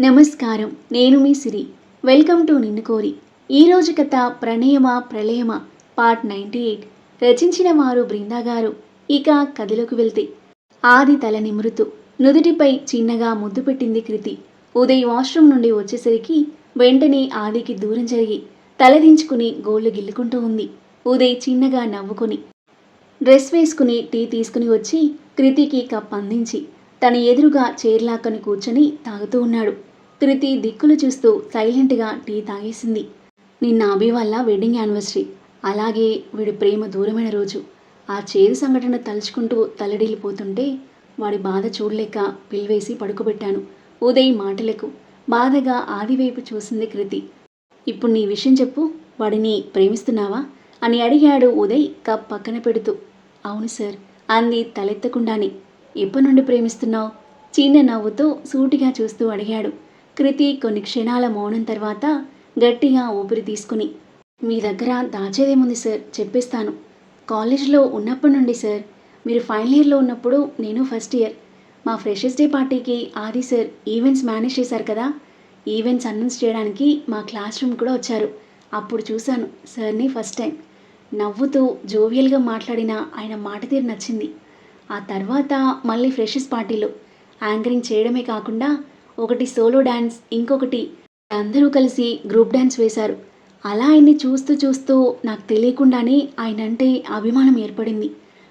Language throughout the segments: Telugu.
నమస్కారం. నేను మీ సిరి. వెల్కమ్ టు నిన్ను కోరి. ఈరోజు కథ ప్రణయమ ప్రళయమ పార్ట్ నైంటీ ఎయిట్. రచించిన వారు బృందా గారు. ఇక కథలోకి వెళ్తే. ఆది తల నిమురుతూ. నుదుటిపై చిన్నగా ముద్దు పెట్టింది కృతి. ఉదయ్ వాష్రూమ్ నుండి వచ్చేసరికి వెంటనే ఆదికి దూరం జరిగి తలదించుకుని గోళ్ళు గిల్లుకుంటూ ఉంది. ఉదయ్ చిన్నగా నవ్వుకుని డ్రెస్ వేసుకుని టీ తీసుకుని వచ్చి కృతికి కప్ అందించి తన ఎదురుగా చేర్లాకని కూర్చొని తాగుతూ ఉన్నాడు. తృతి దిక్కులు చూస్తూ సైలెంట్గా టీ తాగేసింది. నిన్న అభి వల్ల వెడ్డింగ్ యానివర్సరీ. అలాగే వీడి ప్రేమ దూరమైన రోజు. ఆ చేదు సంఘటన తలుచుకుంటూ తలడిల్లిపోతుంటే వాడి బాధ చూడలేక పిలివేసి పడుకోబెట్టాను. ఉదయ్ మాటలకు బాధగా ఆదివైపు చూసింది కృతి. ఇప్పుడు నీ విషయం చెప్పు వాడిని ప్రేమిస్తున్నావా? అని అడిగాడు ఉదయ్ కప్ పక్కన పెడుతూ. అవును సార్ అంది తలెత్తకుండానే. ఎప్పటి నుండి ప్రేమిస్తున్నావు? చిన్న నవ్వుతో సూటిగా చూస్తూ అడిగాడు. కృతి కొన్ని క్షణాల మౌనం తర్వాత గట్టిగా ఊపిరి తీసుకుని మీ దగ్గర దాచేదేముంది సార్ చెప్పేస్తాను. కాలేజ్లో ఉన్నప్పటి నుండి సార్ మీరు ఫైనల్ ఇయర్లో ఉన్నప్పుడు నేను ఫస్ట్ ఇయర్. మా ఫ్రెషర్స్ డే పార్టీకి ఆది సార్ ఈవెంట్స్ మేనేజ్ చేశారు కదా. ఈవెంట్స్ అనౌన్స్ చేయడానికి మా క్లాస్ రూమ్ కూడా వచ్చారు. అప్పుడు చూశాను సార్ని ఫస్ట్ టైం. నవ్వుతూ జోవియల్గా మాట్లాడిన ఆయన మాట తీరు నచ్చింది. ఆ తర్వాత మళ్ళీ ఫ్రెషర్స్ పార్టీలో. యాంకరింగ్ చేయడమే కాకుండా ఒకటి సోలో డ్యాన్స్ ఇంకొకటి అందరూ కలిసి గ్రూప్ డ్యాన్స్ వేశారు. అలా ఆయన్ని చూస్తూ చూస్తూ నాకు తెలియకుండానే ఆయన అంటే అభిమానం ఏర్పడింది.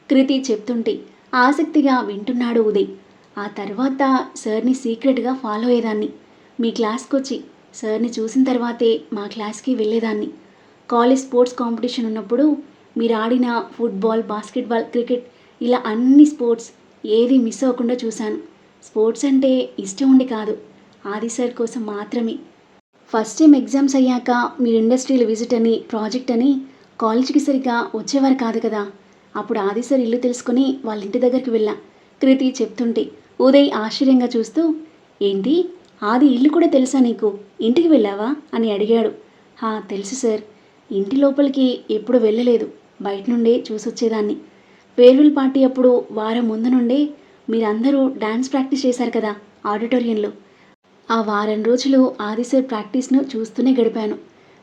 కృతి చెప్తుంటే ఆసక్తిగా వింటున్నాడు ఉదయ్. ఆ తర్వాత సార్ని సీక్రెట్గా ఫాలో అయ్యేదాన్ని. మీ క్లాస్కి వచ్చి సార్ని చూసిన తర్వాతే మా క్లాస్కి వెళ్ళేదాన్ని. కాలేజ్ స్పోర్ట్స్ కాంపిటీషన్ ఉన్నప్పుడు మీరు ఆడిన ఫుట్బాల్ బాస్కెట్బాల్ క్రికెట్ ఇలా అన్ని స్పోర్ట్స్ ఏది మిస్ అవ్వకుండా చూశాను. స్పోర్ట్స్ అంటే ఇష్టం ఉండి కాదు. ఆది సార్ కోసం మాత్రమే. ఫస్ట్ టైం ఎగ్జామ్స్ అయ్యాక మీరు ఇండస్ట్రియల్ విజిట్ అని ప్రాజెక్ట్ అని కాలేజ్కి సరిగ్గా వచ్చేవారు కాదు కదా. అప్పుడు ఆది సార్ ఇల్లు తెలుసుకొని వాళ్ళ ఇంటి దగ్గరికి వెళ్ళా. కృతి చెప్తుంటే ఉదయ్ ఆశ్చర్యంగా చూస్తూ ఏంటి? ఆది ఇల్లు కూడా తెలుసా నీకు? ఇంటికి వెళ్ళావా? అని అడిగాడు. హా తెలుసు సార్. ఇంటి లోపలికి ఎప్పుడు వెళ్ళలేదు. బయట నుండే చూసొచ్చేదాన్ని. ఫేర్వెల్ పార్టీ అప్పుడు వారం ముందు నుండే మీరందరూ డ్యాన్స్ ప్రాక్టీస్ చేశారు కదా ఆడిటోరియంలో. ఆ వారం రోజులు ఆది సార్ ప్రాక్టీస్ను చూస్తూనే గడిపాను.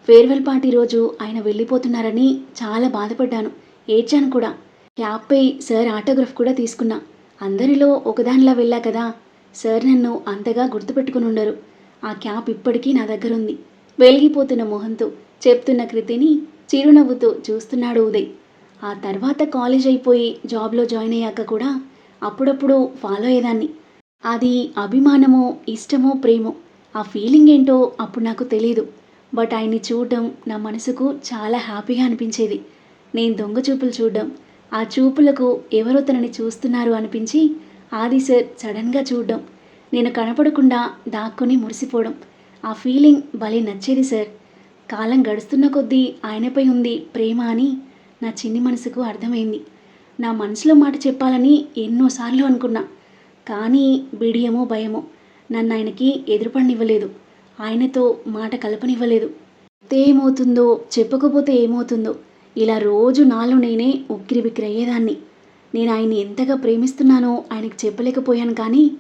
ఫేర్వెల్ పార్టీ రోజు ఆయన వెళ్ళిపోతున్నారని చాలా బాధపడ్డాను. ఏడ్చాను కూడా. క్యాప్పై సార్ ఆటోగ్రాఫ్ కూడా తీసుకున్నా. అందరిలో ఒకదానిలా వెళ్ళా కదా. సార్ నన్ను అంతగా గుర్తుపెట్టుకుని ఉండరు ఆ క్యాప్ ఇప్పటికీ నా దగ్గర ఉంది వెలిగిపోతున్న మొహంతో చెప్తున్న కృతిని చిరునవ్వుతో చూస్తున్నాడు ఉదయ్. ఆ తర్వాత కాలేజ్ అయిపోయి జాబ్లో జాయిన్ అయ్యాక కూడా అప్పుడప్పుడు ఫాలో అయ్యేదాన్ని. అది అభిమానమో ఇష్టమో ప్రేమో ఆ ఫీలింగ్ ఏంటో అప్పుడు నాకు తెలియదు బట్ ఆయన్ని చూడడం నా మనసుకు చాలా హ్యాపీగా అనిపించేది. నేను దొంగ చూపులు చూడడం ఆ చూపులకు ఎవరో తనని చూస్తున్నారు అనిపించి ఆది సార్ సడన్గా చూడడం నేను కనపడకుండా దాక్కుని మురిసిపోవడం ఆ ఫీలింగ్ భలే నచ్చేది సార్. కాలం గడుస్తున్న కొద్దీ ఆయనపై ఉంది ప్రేమ అని నా చిన్ని మనసుకు అర్థమైంది. నా మనసులో మాట చెప్పాలని ఎన్నోసార్లు అనుకున్నా. కానీ బిడియమో భయమో నన్ను ఆయనకి ఎదురుపడినివ్వలేదు. ఆయనతో మాట కలపనివ్వలేదు. ఏమవుతుందో చెప్పకపోతే ఏమవుతుందో ఇలా రోజు నాలో నేనే ఉక్కిరి బిక్కిరి అయ్యేదాన్ని నేను ఆయన్ని ఎంతగా ప్రేమిస్తున్నానో ఆయనకు చెప్పలేకపోయాను కానీ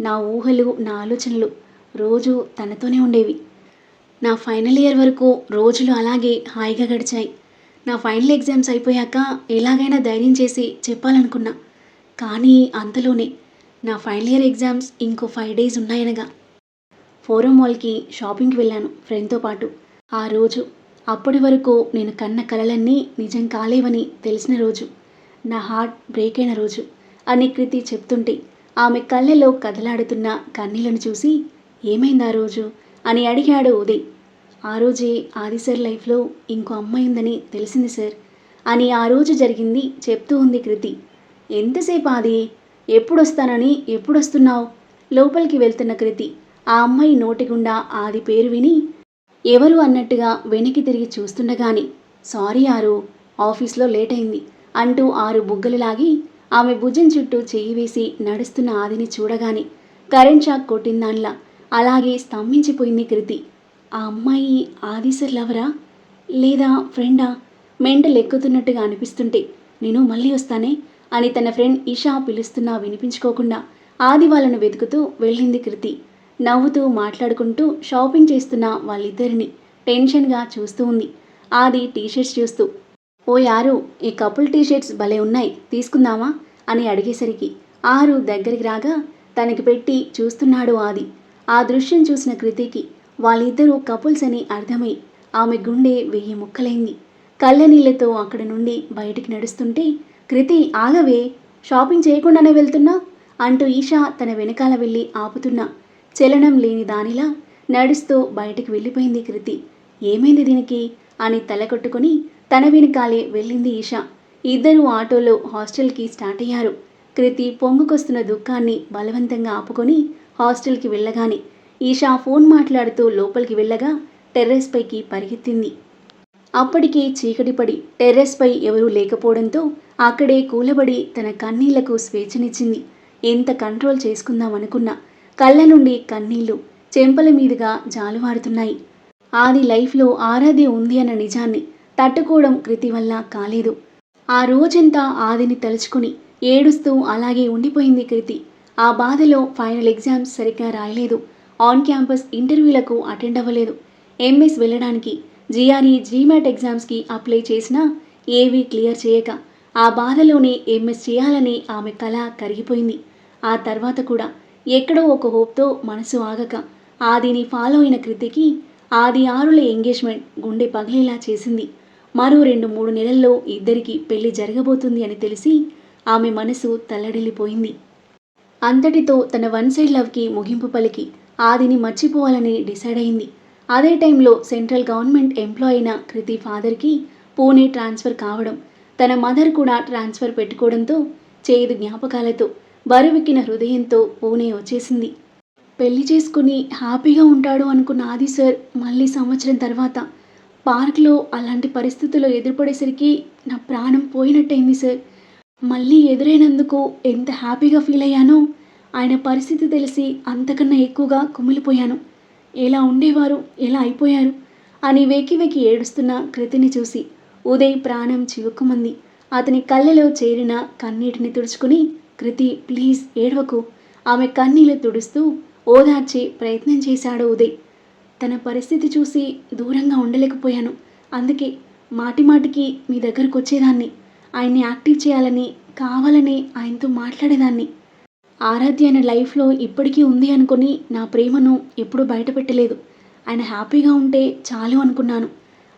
నా ఊహలు నా ఆలోచనలు రోజు తనతోనే ఉండేవి. నా ఫైనల్ ఇయర్ వరకు రోజులు అలాగే హాయిగా గడిచాయి. నా ఫైనల్ ఎగ్జామ్స్ అయిపోయాక ఎలాగైనా ధైర్యం చేసి చెప్పాలనుకున్నా. కానీ అంతలోనే నా ఫైనల్ ఇయర్ ఎగ్జామ్స్ ఇంకో ఫైవ్ డేస్ ఉన్నాయనగా. ఫోరం మాల్కి షాపింగ్కి వెళ్ళాను ఫ్రెండ్తో పాటు. ఆ రోజు అప్పటి వరకు నేను కన్న కలలన్నీ నిజం కాలేవని తెలిసిన రోజు. నా హార్ట్ బ్రేక్ అయిన రోజు అని కృతి చెప్తుంటే ఆమె కళ్ళలో కదలాడుతున్న కన్నీళ్ళను చూసి ఏమైంది ఆ రోజు? అని అడిగాడు ఉదయ్. ఆ రోజే ఆది సార్ లైఫ్లో ఇంకో అమ్మాయి ఉందని తెలిసింది సార్. అని ఆ రోజు జరిగింది చెప్తూ ఉంది కృతి. ఎంతసేపు ఆది? ఎప్పుడు వస్తానని ఎప్పుడు వస్తున్నావు లోపలికి వెళ్తున్న కృతి ఆ అమ్మాయి నోటి గుండా ఆది పేరు విని ఎవరు? అన్నట్టుగా వెనక్కి తిరిగి చూస్తుండగాని సారీ ఆరు ఆఫీస్లో లేట్ అయింది అంటూ ఆరు బుగ్గలు లాగి ఆమె భుజం చుట్టూ చెయ్యి వేసి నడుస్తున్న ఆదిని చూడగానే కరెంట్ షాక్ కొట్టిందాన్లా అలాగే స్తంభించిపోయింది కృతి. ఆ అమ్మాయి ఆదిసర్ లవరా? లేదా ఫ్రెండా? మెండలెక్కుతున్నట్టుగా అనిపిస్తుంటే నేను మళ్ళీ వస్తానే? అని తన ఫ్రెండ్ ఇషా పిలుస్తున్నా వినిపించుకోకుండా ఆది వాళ్ళను వెతుకుతూ వెళ్ళింది కృతి. నవ్వుతూ మాట్లాడుకుంటూ షాపింగ్ చేస్తున్న వాళ్ళిద్దరిని టెన్షన్గా చూస్తూ ఉంది. ఆది టీషర్ట్స్ చూస్తూ ఓ యారు ఈ కపుల్ టీషర్ట్స్ భలే ఉన్నాయి తీసుకుందామా? అని అడిగేసరికి ఆరు దగ్గరికి రాగా తనకి పెట్టి చూస్తున్నాడు ఆది. ఆ దృశ్యం చూసిన కృతికి వాళ్ళిద్దరూ కపుల్స్ అని అర్థమై ఆమె గుండె వెయ్యి ముక్కలైంది. కళ్ళ నీళ్ళతో అక్కడి నుండి బయటికి నడుస్తుంటే కృతి ఆగవే షాపింగ్ చేయకుండానే వెళ్తున్నా? అంటూ ఈషా తన వెనకాల వెళ్ళి ఆపుతున్నా. చలనం లేని దానిలా నడుస్తూ బయటికి వెళ్ళిపోయింది కృతి. ఏమైంది దీనికి? అని తలకొట్టుకుని తన వెనకాలే వెళ్ళింది ఈషా. ఇద్దరు ఆటోలో హాస్టల్కి స్టార్ట్ అయ్యారు. కృతి పొంగుకొస్తున్న దుఃఖాన్ని బలవంతంగా ఆపుకొని హాస్టల్కి వెళ్ళగానే ఈషా ఫోన్ మాట్లాడుతూ లోపలికి వెళ్ళగా టెర్రస్ పైకి పరిగెత్తింది. అప్పటికే చీకటి పడి టెర్రస్పై ఎవరూ లేకపోవడంతో అక్కడే కూలబడి తన కన్నీళ్ళకు స్వేచ్ఛనిచ్చింది. ఎంత కంట్రోల్ చేసుకుందామనుకున్నా కళ్ళ నుండి కన్నీళ్ళు చెంపల మీదుగా జాలువారుతున్నాయి. ఆది లైఫ్లో ఆరాధ్య ఉంది అన్న నిజాన్ని తట్టుకోవడం కృతి వల్ల కాలేదు. ఆ రోజంతా ఆదిని తలుచుకుని ఏడుస్తూ అలాగే ఉండిపోయింది కృతి. ఆ బాధలో ఫైనల్ ఎగ్జామ్స్ సరిగ్గా రాయలేదు. ఆన్ క్యాంపస్ ఇంటర్వ్యూలకు అటెండ్ అవ్వలేదు. ఎంఎస్ వెళ్ళడానికి జిఆర్ఈ జీమాట్ ఎగ్జామ్స్కి అప్లై చేసినా ఏవీ క్లియర్ చేయక ఆ బాధలోనే ఎంఎస్ చేయాలని ఆమె కళ కరిగిపోయింది. ఆ తర్వాత కూడా ఎక్కడో ఒక హోప్తో మనసు ఆగక ఆదిని ఫాలో అయిన కృతికి ఆది ఆరుల ఎంగేజ్మెంట్ గుండె పగిలేలా చేసింది. మరో రెండు మూడు నెలల్లో ఇద్దరికి పెళ్ళి జరగబోతుంది అని తెలిసి ఆమె మనసు తల్లడిల్లిపోయింది. అంతటితో తన వన్ సైడ్ లవ్కి ముగింపు పలికి ఆదిని మర్చిపోవాలని డిసైడ్ అయింది. అదే టైంలో సెంట్రల్ గవర్నమెంట్ ఎంప్లాయ్ అయిన కృతి ఫాదర్కి పూణే ట్రాన్స్ఫర్ కావడం తన మదర్ కూడా ట్రాన్స్ఫర్ పెట్టుకోవడంతో చేదు జ్ఞాపకాలతో బరువెక్కిన హృదయంతో పూణే వచ్చేసింది. పెళ్ళి చేసుకుని హ్యాపీగా ఉంటాడు అనుకున్న ఆది సార్ మళ్ళీ సంవత్సరం తర్వాత పార్క్లో అలాంటి పరిస్థితుల్లో ఎదురుపడేసరికి నా ప్రాణం పోయినట్టయింది సార్. మళ్ళీ ఎదురైనందుకు ఎంత హ్యాపీగా ఫీల్ అయ్యానో ఆయన పరిస్థితి తెలిసి అంతకన్నా ఎక్కువగా కుమిలిపోయాను. ఎలా ఉండేవారు? ఎలా అయిపోయారు? అని వెకి వెకి ఏడుస్తున్న కృతిని చూసి ఉదయ్ ప్రాణం చివుక్కుమంది. అతని కళ్ళలో చేరిన కన్నీటిని తుడుచుకుని కృతి ప్లీజ్ ఏడవకు. ఆమె కన్నీళ్ళు తుడుస్తూ ఓదార్చే ప్రయత్నం చేశాడు ఉదయ్. తన పరిస్థితి చూసి దూరంగా ఉండలేకపోయాను. అందుకే మాటిమాటికి మీ దగ్గరకు వచ్చేదాన్ని ఆయన్ని యాక్టివ్ చేయాలని కావాలని ఆయనతో మాట్లాడేదాన్ని. ఆరాధ్య ఆయన లైఫ్లో ఇప్పటికీ ఉంది అనుకుని నా ప్రేమను ఎప్పుడూ బయటపెట్టలేదు. ఆయన హ్యాపీగా ఉంటే చాలు అనుకున్నాను.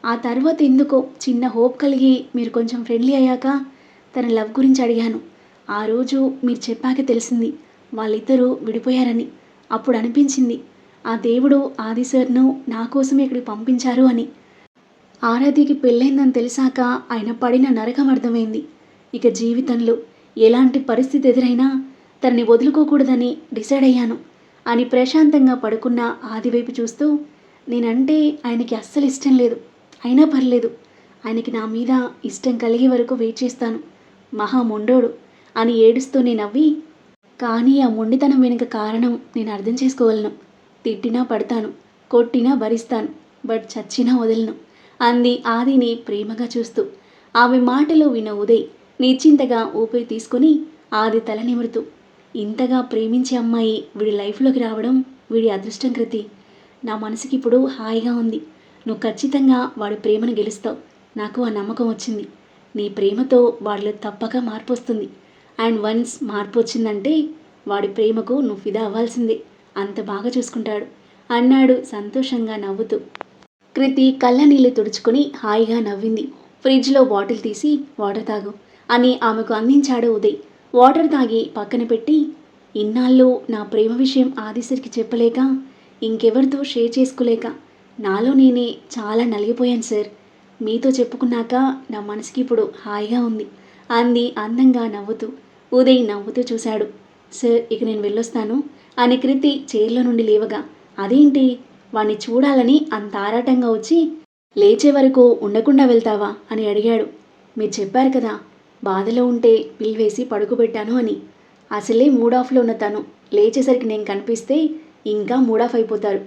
ఆ తర్వాత ఎందుకో చిన్న హోప్ కలిగి మీరు కొంచెం ఫ్రెండ్లీ అయ్యాక తన లవ్ గురించి అడిగాను. ఆ రోజు మీరు చెప్పాక తెలిసింది వాళ్ళిద్దరూ విడిపోయారని. అప్పుడు అనిపించింది ఆ దేవుడు ఆది సార్ను నా కోసం ఇక్కడికి పంపించారు అని. ఆరాధ్యకి పెళ్ళైందని తెలిసాక ఆయన పడిన నరకం అర్థమైంది. ఇక జీవితంలో ఎలాంటి పరిస్థితి ఎదురైనా తనని వదులుకోకూడదని డిసైడ్ అయ్యాను అని ప్రశాంతంగా పడుకున్న ఆదివైపు చూస్తూ నేనంటే ఆయనకి అస్సలు ఇష్టం లేదు. అయినా పర్లేదు. ఆయనకి నా మీద ఇష్టం కలిగే వరకు వెయిట్ చేస్తాను. మహా మొండోడు అని ఏడుస్తూనే నవ్వి కానీ ఆ మొండితనం వెనుక కారణం నేను అర్థం చేసుకోగలను. తిట్టినా పడతాను. కొట్టినా భరిస్తాను. బట్ చచ్చినా వదలను అంది ఆదిని ప్రేమగా చూస్తూ. ఆమె మాటలో విన్న ఉదయ్ నిశ్చింతగా ఊపిరి తీసుకుని ఆది తల నిమురుతూ ఇంతగా ప్రేమించే అమ్మాయి వీడి లైఫ్లోకి రావడం వీడి అదృష్టం కృతి. నా మనసుకి ఇప్పుడు హాయిగా ఉంది. నువ్వు ఖచ్చితంగా వాడి ప్రేమను గెలుస్తావు. నాకు ఆ నమ్మకం వచ్చింది. నీ ప్రేమతో వాడిలో తప్పక మార్పు వస్తుంది. అండ్ వన్స్ మార్పు వచ్చిందంటే వాడి ప్రేమకు నువ్వు ఫిదా అవ్వాల్సిందే. అంత బాగా చూసుకుంటాడు. అన్నాడు సంతోషంగా నవ్వుతూ. కృతి కళ్ళ నీళ్ళు తుడుచుకుని హాయిగా నవ్వింది. ఫ్రిడ్జ్లో బాటిల్ తీసి వాటర్ తాగు అని ఆమెకు అందించాడు ఉదయ్. వాటర్ తాగి పక్కన పెట్టి ఇన్నాళ్ళు నా ప్రేమ విషయం ఆదిసరికి చెప్పలేక ఇంకెవరితో షేర్ చేసుకోలేక నాలో నేనే చాలా నలిగిపోయాను సార్. మీతో చెప్పుకున్నాక నా మనసుకి ఇప్పుడు హాయిగా ఉంది. అంది అందంగా నవ్వుతూ. ఉదయ్ నవ్వుతూ చూశాడు. సార్ ఇక నేను వెళ్ళొస్తాను అని కృతి చైర్లో నుండి లేవగా. అదేంటి? వాణ్ణి చూడాలని అంత ఆరాటంగా వచ్చి లేచే వరకు ఉండకుండా వెళ్తావా? అని అడిగాడు. మీరు చెప్పారు కదా బాధలో ఉంటే పిల్ వేసి పడుకోబెట్టాను అని. అసలే మూడ్ ఆఫ్లో ఉన్న తను లేచేసరికి నేను కనిపిస్తే ఇంకా మూడ్ ఆఫ్ అయిపోతారు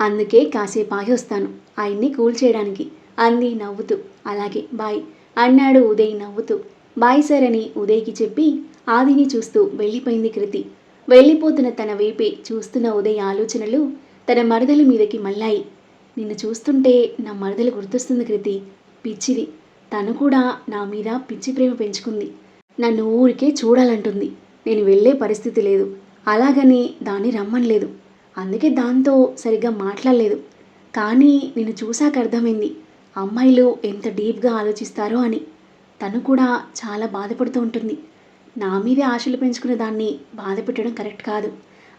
అందుకే కాసేపు ఆగి వస్తాను ఆయన్ని కూల్ చేయడానికి. అంది నవ్వుతూ. అలాగే బాయ్. అన్నాడు ఉదయ్ నవ్వుతూ. బాయ్ సార్ అని ఉదయ్కి చెప్పి ఆదిని చూస్తూ వెళ్ళిపోయింది కృతి. వెళ్ళిపోతున్న తన వైపే చూస్తున్న ఉదయ్ ఆలోచనలు తన మరదల మీదకి మళ్ళాయి. నిన్ను చూస్తుంటే నా మరదలు గుర్తొస్తుంది కృతి. పిచ్చిది. తను కూడా నా మీద పిచ్చి ప్రేమ పెంచుకుంది. నన్ను ఊరికే చూడాలంటుంది. నేను వెళ్ళే పరిస్థితి లేదు. అలాగని దాన్ని రమ్మనలేదు. అందుకే దాంతో సరిగ్గా మాట్లాడలేదు. కానీ నేను చూశాక అర్థమైంది. అమ్మాయిలు ఎంత డీప్గా ఆలోచిస్తారో అని. తను కూడా చాలా బాధపడుతూ ఉంటుంది. నా మీదే ఆశలు పెంచుకునే దాన్ని బాధ పెట్టడం కరెక్ట్ కాదు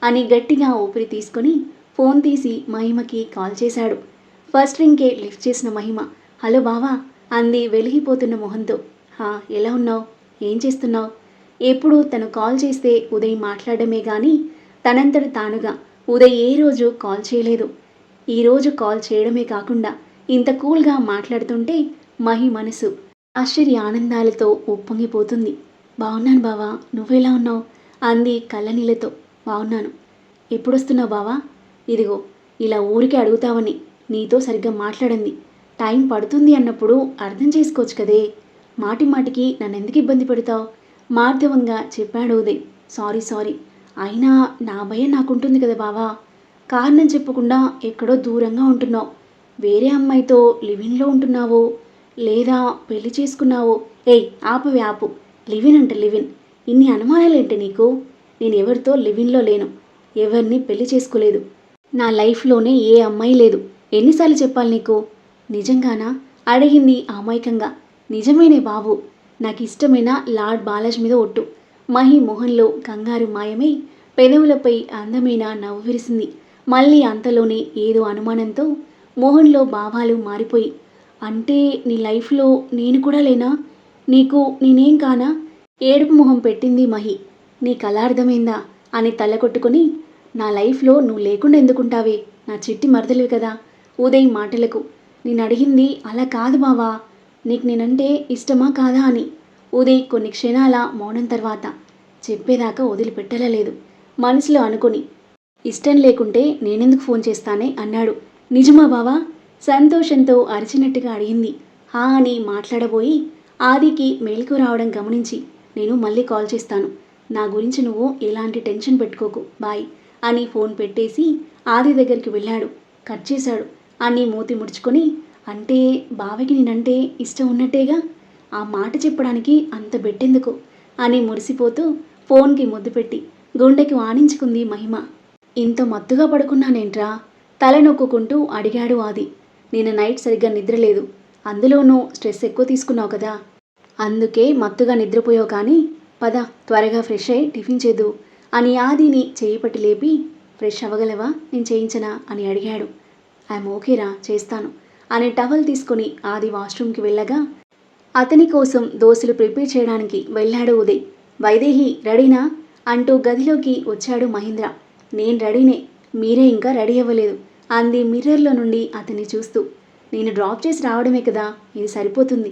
అని గట్టిగా ఊపిరి తీసుకొని ఫోన్ తీసి మహిమకి కాల్ చేశాడు. ఫస్ట్ రింగ్కే లిఫ్ట్ చేసిన మహిమ హలో బావా అంది వెలిగిపోతున్న మొహంతో హా ఎలా ఉన్నావు? ఏం చేస్తున్నావు? ఎప్పుడు తను కాల్ చేస్తే ఉదయ్ మాట్లాడమే కానీ తనంతట తానుగా ఉదయ్ ఏ రోజు కాల్ చేయలేదు. ఈరోజు కాల్ చేయడమే కాకుండా ఇంత కూల్గా మాట్లాడుతుంటే మహి మనసు ఆశ్చర్య ఆనందాలతో ఉప్పొంగిపోతుంది. బాగున్నాను బావా నువ్వెలా ఉన్నావు? అంది కళ్ళనీళ్ళతో. బాగున్నాను ఎప్పుడొస్తున్నావు బావా? ఇదిగో ఇలా ఊరికే అడుగుతావని నీతో సరిగ్గా మాట్లాడింది. టైం పడుతుంది అన్నప్పుడు అర్థం చేసుకోవచ్చు కదే. మాటి మాటికి నన్ను ఎందుకు ఇబ్బంది పెడతావు? మార్ధవంగా చెప్పాడు ఉదయ్. Sorry sorry. అయినా నా భయం నాకుంటుంది కదా బావా. కారణం చెప్పకుండా ఎక్కడో దూరంగా ఉంటున్నావు. వేరే అమ్మాయితో లివిన్లో ఉంటున్నావో? లేదా పెళ్ళి చేసుకున్నావో? ఏయ్ ఆపవే ఆపు లివిన్ అంటే లివిన్ ఇన్ని అనుమానాలేంటి నీకు? నేను ఎవరితో లివిన్లో లేను. ఎవరిని పెళ్ళి చేసుకోలేదు. నా లైఫ్లోనే ఏ అమ్మాయి లేదు. ఎన్నిసార్లు చెప్పాలి నీకు? నిజంగానా? అడిగింది అమాయకంగా. నిజమేనే బాబు నాకు ఇష్టమైన లార్డ్ బాలాజ్ మీద ఒట్టు. మహి మొహంలో కంగారు మాయమై పెదవులపై అందమైన నవ్వు విరిసింది. మళ్ళీ అంతలోనే ఏదో అనుమానంతో మోహన్లో భావాలు మారిపోయి అంటే నీ లైఫ్లో నేను కూడా లేనా? నీకు నేనేం కానా? ఏడుపు మొహం పెట్టింది మహి. నీ కళ అర్థమైందా అని తల కొట్టుకుని నా లైఫ్లో నువ్వు లేకుండా ఎందుకుంటావే? నా చిట్టి మరదలివి కదా? ఉదయ్ మాటలకు నేను అడిగింది అలా కాదు బావా నీకు నేనంటే ఇష్టమా కాదా అని. ఉదయ్ కొన్ని క్షణాల మౌనం తర్వాత చెప్పేదాకా వదిలిపెట్టలేదు మనసులో అనుకొని ఇష్టం లేకుంటే నేనెందుకు ఫోన్ చేస్తానే అన్నాడు. నిజమా బావా? సంతోషంతో అరిచినట్టుగా అడిగింది. హా అని మాట్లాడబోయి ఆదికి మేలుకు రావడం గమనించి నేను మళ్ళీ కాల్ చేస్తాను. నా గురించి నువ్వు ఎలాంటి టెన్షన్ పెట్టుకోకు బాయ్ అని ఫోన్ పెట్టేసి ఆది దగ్గరికి వెళ్ళాడు. కట్ చేశాడు. అని మూతి ముడుచుకొని అంటే బావకి నేనంటే ఇష్టం ఉన్నట్టేగా? ఆ మాట చెప్పడానికి అంత పెట్టేందుకు అని మురిసిపోతూ ఫోన్కి ముద్దు పెట్టి గుండెకి వాణించుకుంది మహిమ. ఇంత మత్తుగా పడుకున్నానేంట్రా? తల నొక్కుంటూ అడిగాడు ఆది. నేను నైట్ సరిగ్గా నిద్రలేదు. అందులోనూ స్ట్రెస్ ఎక్కువ తీసుకున్నావు కదా. అందుకే మత్తుగా నిద్రపోయావు కానీ పద త్వరగా ఫ్రెష్ అయ్యి టిఫిన్ చేదు అని ఆదిని చేయి పట్టి లేపి ఫ్రెష్ అవ్వగలవా? నేను చేయించనా? అని అడిగాడు. ఐఎమ్ ఓకేరా చేస్తాను అని టవల్ తీసుకుని ఆది వాష్రూమ్కి వెళ్ళగా అతని కోసం దోశలు ప్రిపేర్ చేయడానికి వెళ్ళాడు ఉదయ్. వైదేహి రెడీనా? అంటూ గదిలోకి వచ్చాడు మహేంద్ర. నేను రెడీనే మీరే ఇంకా రెడీ అవ్వలేదు అంది మిర్రర్లో నుండి అతన్ని చూస్తూ. నేను డ్రాప్ చేసి రావడమే కదా ఇది సరిపోతుంది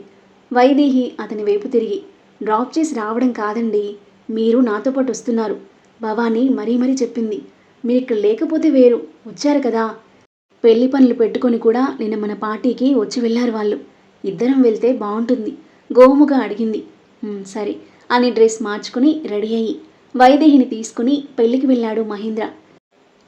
వైదేహి అతని వైపు తిరిగి. డ్రాప్ చేసి రావడం కాదండి మీరు నాతో పాటు వస్తున్నారు భవానీ మరీ మరీ చెప్పింది. మీరు ఇక్కడ లేకపోతే వేరు వచ్చారు కదా పెళ్ళి పనులు పెట్టుకొని కూడా నిన్న మన పార్టీకి వచ్చి వెళ్ళారు వాళ్ళు. ఇద్దరం వెళ్తే బాగుంటుంది. గోముగా అడిగింది. సరే అని డ్రెస్ మార్చుకుని రెడీ అయ్యి వైదేహిని తీసుకుని పెళ్ళికి వెళ్ళాడు మహేంద్ర.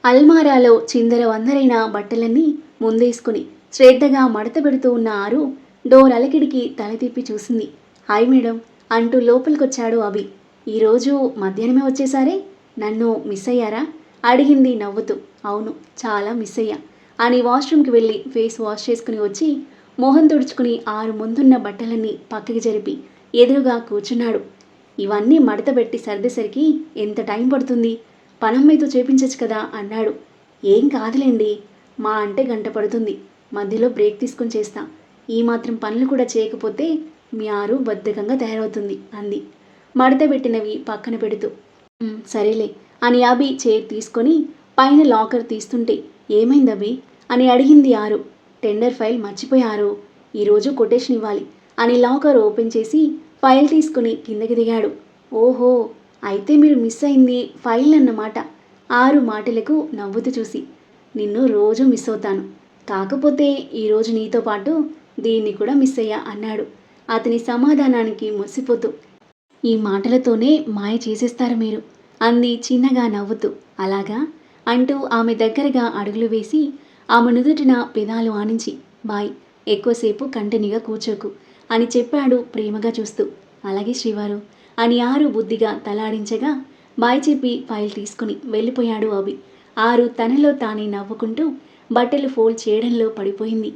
అల్మారాలో చిందర వందరైన బట్టలన్నీ ముందేసుకుని శ్రద్ధగా మడత పెడుతూ ఉన్న ఆరు డోర్ అలకిడికి తల తిప్పి చూసింది. హాయ్ మేడం అంటూ లోపలికొచ్చాడు అభి. ఈరోజు మధ్యాహ్నమే వచ్చేసారే? నన్ను మిస్ అయ్యారా? అడిగింది నవ్వుతూ. అవును చాలా మిస్ అయ్యా. అని వాష్రూమ్కి వెళ్ళి ఫేస్ వాష్ చేసుకుని వచ్చి మొహం తుడుచుకుని ఆరు ముందున్న బట్టలన్నీ పక్కకి జరిపి ఎదురుగా కూర్చున్నాడు. ఇవన్నీ మడతపెట్టి సర్దేసరికి ఎంత టైం పడుతుంది? పనమ్మయ్యతో చేపించచ్చు కదా అన్నాడు. ఏం కాదులేండి మా అంటే గంట పడుతుంది. మధ్యలో బ్రేక్ తీసుకొని చేస్తా. ఈ మాత్రం పనులు కూడా చేయకపోతే మీ ఆరు బద్ధకంగా తయారవుతుంది అంది. మడత పెట్టినవి పక్కన పెడుతూ సరేలే అని అభి చైర్ తీసుకొని పైన లాకర్ తీస్తుంటే ఏమైంది అభి? అని అడిగింది ఆరు. టెండర్ ఫైల్ మర్చిపోయారు. ఈరోజు కొటేషన్ ఇవ్వాలి అని లాకర్ ఓపెన్ చేసి ఫైల్ తీసుకుని కిందకి దిగాడు. ఓహో అయితే మీరు మిస్ అయింది ఫైల్ అన్నమాట ఆరు మాటలకు నవ్వుతూ చూసి నిన్ను రోజు మిస్ అవుతాను. కాకపోతే ఈరోజు నీతో పాటు దీన్ని కూడా మిస్ అయ్యా అన్నాడు. అతని సమాధానానికి మురిసిపోతూ ఈ మాటలతోనే మాయ చేసేస్తారు మీరు అంది చిన్నగా నవ్వుతూ. అలాగా? అంటూ ఆమె దగ్గరగా అడుగులు వేసి ఆమె నుదుటిన పెదాలు ఆనించి బాయ్ ఎక్కువసేపు కంటిన్యూగా కూర్చోకు అని చెప్పాడు ప్రేమగా చూస్తూ. అలాగే శ్రీవారు అని ఆరు బుద్ధిగా తలాడించగా బాయ్ చెప్పి ఫైల్ తీసుకుని వెళ్ళిపోయాడు అభి. ఆరు తనలో తానే నవ్వుకుంటూ బట్టలు ఫోల్డ్ చేయడంలో పడిపోయింది.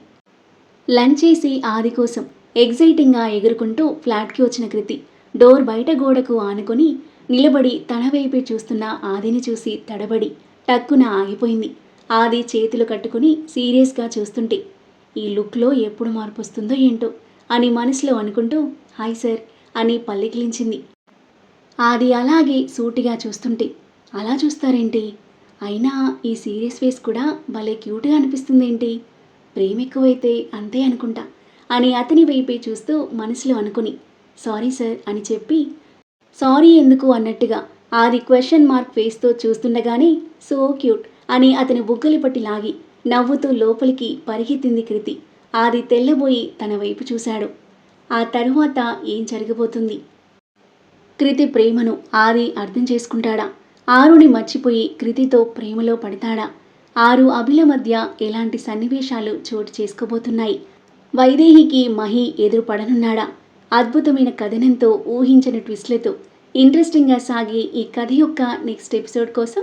లంచ్ చేసి ఆది కోసం ఎగ్జైటింగ్గా ఎగురుకుంటూ ఫ్లాట్కి వచ్చిన కృతి డోర్ బయట గోడకు ఆనుకొని నిలబడి తన వైపే చూస్తున్న ఆదిని చూసి తడబడి టక్కున ఆగిపోయింది. ఆది చేతులు కట్టుకుని సీరియస్గా చూస్తుంటే ఈ లుక్లో ఎప్పుడు మార్పు వస్తుందో ఏంటో అని మనసులో అనుకుంటూ హాయ్ సార్ అని పల్లికిలించింది ఆది అలాగే సూటిగా చూస్తుంటే అలా చూస్తారేంటి? అయినా ఈ సీరియస్ ఫేస్ కూడా భలే క్యూట్గా అనిపిస్తుందేంటి? ప్రేమ ఎక్కువైతే అంతే అనుకుంటా అని అతని వైపే చూస్తూ మనసులో అనుకుని సారీ సార్ అని చెప్పి సారీ ఎందుకు అన్నట్టుగా ఆది క్వశ్చన్ మార్క్ ఫేస్తో చూస్తుండగానే సో క్యూట్ అని అతని బుగ్గలు పట్టి లాగి నవ్వుతూ లోపలికి పరిగెత్తింది కృతి ఆది తెల్లబోయి తన వైపు చూశాడు. ఆ తరువాత ఏం జరగబోతుంది? కృతి ప్రేమను ఆది అర్థం చేసుకుంటాడా? ఆరుని మర్చిపోయి కృతితో ప్రేమలో పడతాడా? ఆరు అభిల మధ్య ఎలాంటి సన్నివేశాలు చోటు చేసుకోబోతున్నాయి? వైదేహికి మహి ఎదురుపడనున్నాడా? అద్భుతమైన కథనంతో ఊహించని ట్విస్ట్లతో ఇంట్రెస్టింగ్గా సాగే ఈ కథ యొక్క నెక్స్ట్ ఎపిసోడ్ కోసం